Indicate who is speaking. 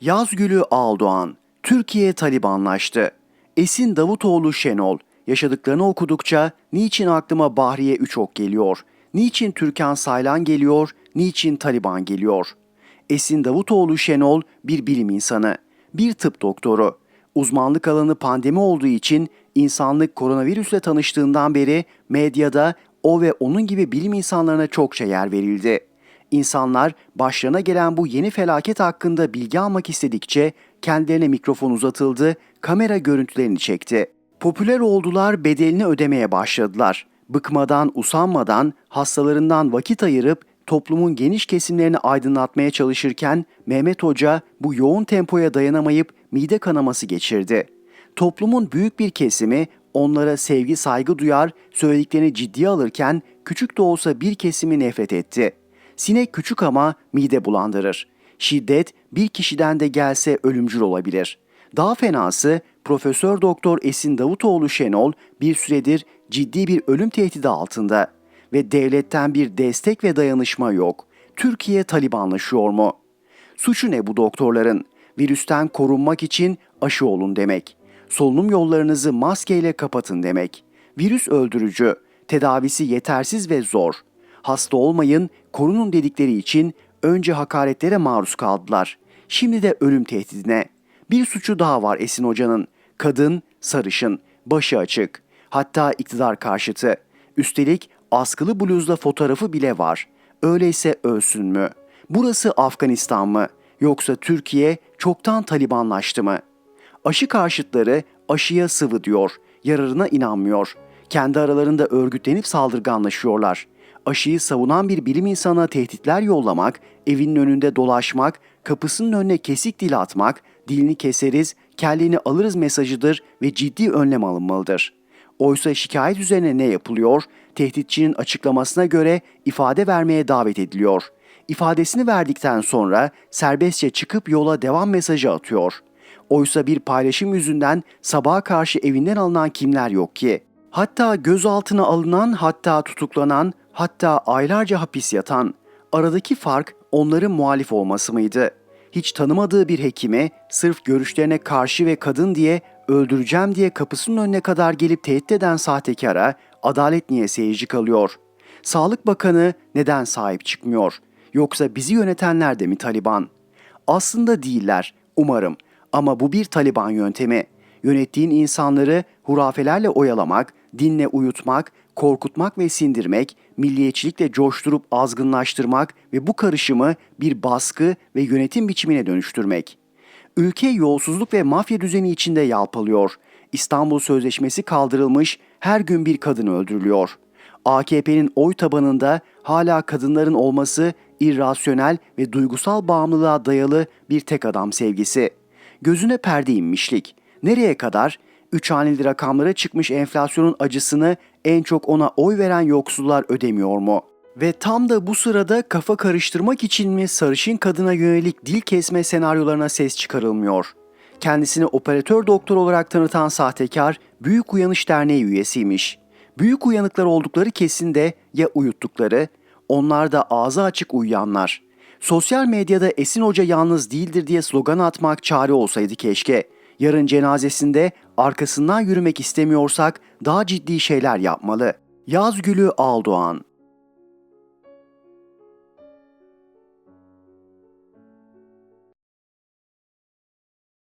Speaker 1: Yazgülü Aldoğan, Türkiye Talibanlaştı. Esin Davutoğlu Şenol, yaşadıklarını okudukça niçin aklıma Bahriye Üçok geliyor, niçin Türkan Saylan geliyor, niçin Taliban geliyor. Esin Davutoğlu Şenol bir bilim insanı, bir tıp doktoru. Uzmanlık alanı pandemi olduğu için insanlık koronavirüsle tanıştığından beri medyada o ve onun gibi bilim insanlarına çokça yer verildi. İnsanlar başlarına gelen bu yeni felaket hakkında bilgi almak istedikçe kendilerine mikrofon uzatıldı, kamera görüntülerini çekti. Popüler oldular, bedelini ödemeye başladılar. Bıkmadan, usanmadan, hastalarından vakit ayırıp toplumun geniş kesimlerini aydınlatmaya çalışırken Mehmet Hoca bu yoğun tempoya dayanamayıp mide kanaması geçirdi. Toplumun büyük bir kesimi onlara sevgi saygı duyar, söylediklerini ciddiye alırken küçük de olsa bir kesimi nefret etti. Sinek küçük ama mide bulandırır. Şiddet bir kişiden de gelse ölümcül olabilir. Daha fenası Profesör Doktor Esin Davutoğlu Şenol bir süredir ciddi bir ölüm tehdidi altında ve devletten bir destek ve dayanışma yok. Türkiye Talibanlaşıyor mu? Suçu ne bu doktorların? Virüsten korunmak için aşı olun demek. Solunum yollarınızı maskeyle kapatın demek. Virüs öldürücü, tedavisi yetersiz ve zor. Hasta olmayın, korunun dedikleri için önce hakaretlere maruz kaldılar. Şimdi de ölüm tehdidine. Bir suçu daha var Esin Hoca'nın. Kadın, sarışın, başı açık. Hatta iktidar karşıtı. Üstelik askılı bluzla fotoğrafı bile var. Öyleyse ölsün mü? Burası Afganistan mı? Yoksa Türkiye çoktan Talibanlaştı mı? Aşı karşıtları aşıya sıvı diyor, yararına inanmıyor. Kendi aralarında örgütlenip saldırganlaşıyorlar. Aşıyı savunan bir bilim insanına tehditler yollamak, evinin önünde dolaşmak, kapısının önüne kesik dil atmak, dilini keseriz, kelleni alırız mesajıdır ve ciddi önlem alınmalıdır. Oysa şikayet üzerine ne yapılıyor? Tehditçinin açıklamasına göre ifade vermeye davet ediliyor. İfadesini verdikten sonra serbestçe çıkıp yola devam mesajı atıyor. Oysa bir paylaşım yüzünden sabaha karşı evinden alınan kimler yok ki? Hatta gözaltına alınan, hatta tutuklanan, hatta aylarca hapis yatan. Aradaki fark onların muhalif olması mıydı? Hiç tanımadığı bir hekime sırf görüşlerine karşı ve kadın diye öldüreceğim diye kapısının önüne kadar gelip tehdit eden sahtekara adalet niye seyirci kalıyor? Sağlık Bakanı neden sahip çıkmıyor? Yoksa bizi yönetenler de mi Taliban? Aslında değiller, umarım. Ama bu bir Taliban yöntemi. Yönettiğin insanları hurafelerle oyalamak, dinle uyutmak, korkutmak ve sindirmek, milliyetçilikle coşturup azgınlaştırmak ve bu karışımı bir baskı ve yönetim biçimine dönüştürmek. Ülke yolsuzluk ve mafya düzeni içinde yalpalıyor. İstanbul Sözleşmesi kaldırılmış, her gün bir kadın öldürülüyor. AKP'nin oy tabanında hala kadınların olması irrasyonel ve duygusal bağımlılığa dayalı bir tek adam sevgisi. Gözüne perde inmişlik. Nereye kadar? Üç haneli rakamlara çıkmış enflasyonun acısını en çok ona oy veren yoksullar ödemiyor mu? Ve tam da bu sırada kafa karıştırmak için mi sarışın kadına yönelik dil kesme senaryolarına ses çıkarılmıyor? Kendisini operatör doktor olarak tanıtan sahtekar Büyük Uyanış Derneği üyesiymiş. Büyük uyanıklar oldukları kesin de ya uyuttukları, onlar da ağzı açık uyuyanlar. Sosyal medyada Esin Hoca yalnız değildir diye slogan atmak çare olsaydı keşke. Yarın cenazesinde arkasından yürümek istemiyorsak daha ciddi şeyler yapmalı. Yazgülü Aldoğan